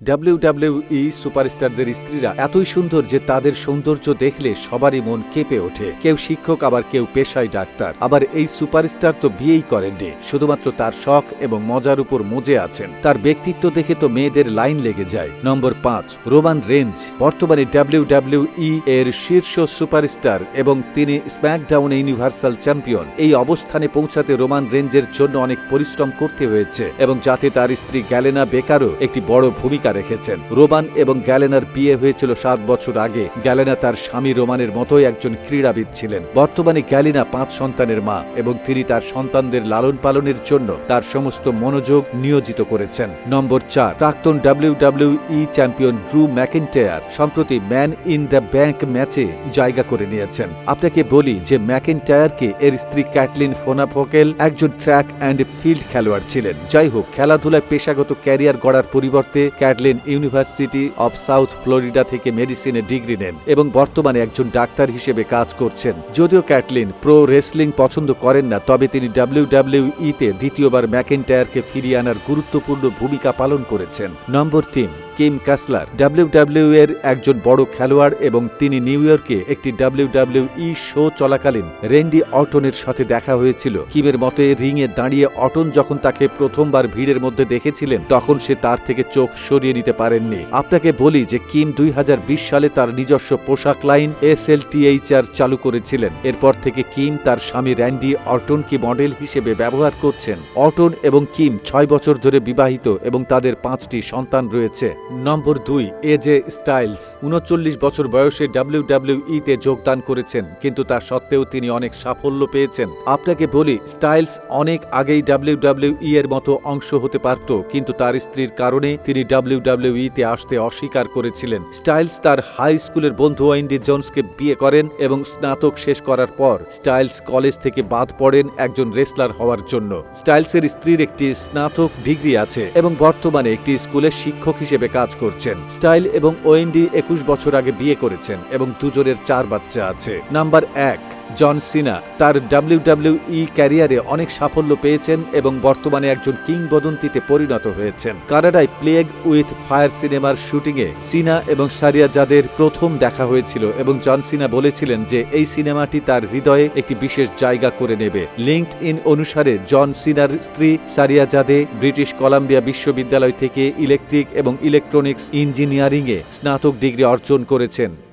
WWE সুপারস্টারদের স্ত্রীরা এতই সুন্দর যে তাদের সৌন্দর্য দেখলে সবারই মন কেঁপে ওঠে। কেউ শিক্ষক, আবার কেউ পেশায় ডাক্তার। আবার এই সুপারস্টার তো বিয়েই করেননি, শুধুমাত্র তার শখ এবং মজার উপর মজে আছেন। তার ব্যক্তিত্ব দেখে তো মেয়েদের লাইন লেগে যায়। নম্বর পাঁচ, রোমান রেঞ্জ। বর্তমানে ডাব্লিউডাব্লিউই এর শীর্ষ সুপারস্টার এবং তিনি স্ম্যাকডাউন ইউনিভার্সাল চ্যাম্পিয়ন। এই অবস্থানে পৌঁছাতে রোমান রেঞ্জের জন্য অনেক পরিশ্রম করতে হয়েছে এবং যাতে তার স্ত্রী গ্যালেনা বেকারও একটি বড় ভূমিকা রেখেছেন। রোমান এবং গ্যালেনার বিয়ে হয়েছিল সাত বছর আগে। গ্যালেনা তার স্বামী রোমানের মতোই একজন ক্রীড়াবিদ ছিলেন। বর্তমানে গ্যালিনা পাঁচ সন্তানের মা এবং তিনি তার সন্তানদের লালন পালনের জন্য তার সমস্ত মনোযোগ নিয়োজিত করেছেন। নম্বর চার, প্রাক্তন ডাব্লিউডাব্লিউই চ্যাম্পিয়ন ড্রু ম্যাকেন্টায়ার সম্প্রতি ম্যান ইন দ্য ব্যাংক ম্যাচে জায়গা করে নিয়েছেন। আপনাকে বলি যে ম্যাকেন্টায়ারকে এর স্ত্রী ক্যাটলিন ফোনাফোকেল একজন ট্র্যাক অ্যান্ড ফিল্ড খেলোয়াড় ছিলেন। যাই হোক, খেলাধুলায় পেশাগত ক্যারিয়ার গড়ার পরিবর্তে Caitlin university of South Florida থেকে মেডিসিনে ডিগ্রি নেন এবং বর্তমানে একজন ডাক্তার হিসেবে কাজ করছেন। যদিও ক্যাটলিন প্রো রেসলিং পছন্দ করেন না, তবে তিনি ডাব্লিউডাব্লিউইতে দ্বিতীয়বার ম্যাকেন্টায়ারকে ফিরিয়ে আনার গুরুত্বপূর্ণ ভূমিকা পালন করেছেন। নম্বর তিন কিম কাসলার ডাব্লিউডাব্লিউ এর একজন বড় খেলোয়াড় এবং তিনি নিউ ইয়র্কে একটি ডাব্লিউডাব্লিউই শো চলাকালীন রেন্ডি অটনের সাথে দেখা হয়েছিল। কিমের মতে, রিংয়ে দাঁড়িয়ে অটন যখন তাকে প্রথমবার ভিড়ের মধ্যে দেখেছিলেন, তখন সে তার থেকে চোখ সরিয়ে নিতে পারেননি। আপনাকে বলি যে, কিম দুই হাজার বিশ সালে তার নিজস্ব পোশাক লাইন এস এল টিএইচআর চালু করেছিলেন। এরপর থেকে কিম তার স্বামী র্যান্ডি অটনকে মডেল হিসেবে ব্যবহার করছেন। অটন এবং কিম ছয় বছর ধরে বিবাহিত এবং তাদের পাঁচটি সন্তান রয়েছে। নম্বর দুই এ এজে স্টাইলস উনচল্লিশ বছর বয়সে ডাব্লিউডাব্লিউইতে যোগদান করেছেন, কিন্তু তা সত্ত্বেও তিনি অনেক সাফল্য পেয়েছেন। আপনাকে বলি স্টাইলস অনেক আগেই ডাব্লিউডাব্লিউই এর মতো অংশ হতে পারত, কিন্তু তার স্ত্রীর কারণে তিনি ডাব্লিউডাব্লিউইতে আসতে অস্বীকার করেছিলেন। স্টাইলস তার হাই স্কুলের বন্ধু ওয়েন্ডি জোন্সকে বিয়ে করেন এবং স্নাতক শেষ করার পর স্টাইলস কলেজ থেকে বাদ পড়েন একজন রেসলার হওয়ার জন্য। স্টাইলসের স্ত্রীর একটি স্নাতক ডিগ্রি আছে এবং বর্তমানে একটি স্কুলের শিক্ষক হিসেবে কাজ করছেন। স্টাইল এবং ওয়েন্ডি একুশ বছর আগে বিয়ে করেছেন এবং দুজনের চার বাচ্চা আছে। নাম্বার এক। জন সিনা তার ডাব্লিউডাব্লিউই ক্যারিয়ারে অনেক সাফল্য পেয়েছেন এবং বর্তমানে একজন কিংবদন্তিতে পরিণত হয়েছেন। কানাডায় প্লেগ উইথ ফায়ার সিনেমার শুটিংয়ে সিনা এবং সারিয়া জাদের প্রথম দেখা হয়েছিল এবং জন সিনা বলেছিলেন যে এই সিনেমাটি তার হৃদয়ে একটি বিশেষ জায়গা করে নেবে। লিঙ্কড ইন অনুসারে জন সিনার স্ত্রী সারিয়া জাদে ব্রিটিশ কলাম্বিয়া বিশ্ববিদ্যালয় থেকে ইলেকট্রিক এবং ইলেকট্রনিক্স ইঞ্জিনিয়ারিংয়ে স্নাতক ডিগ্রি অর্জন করেছেন।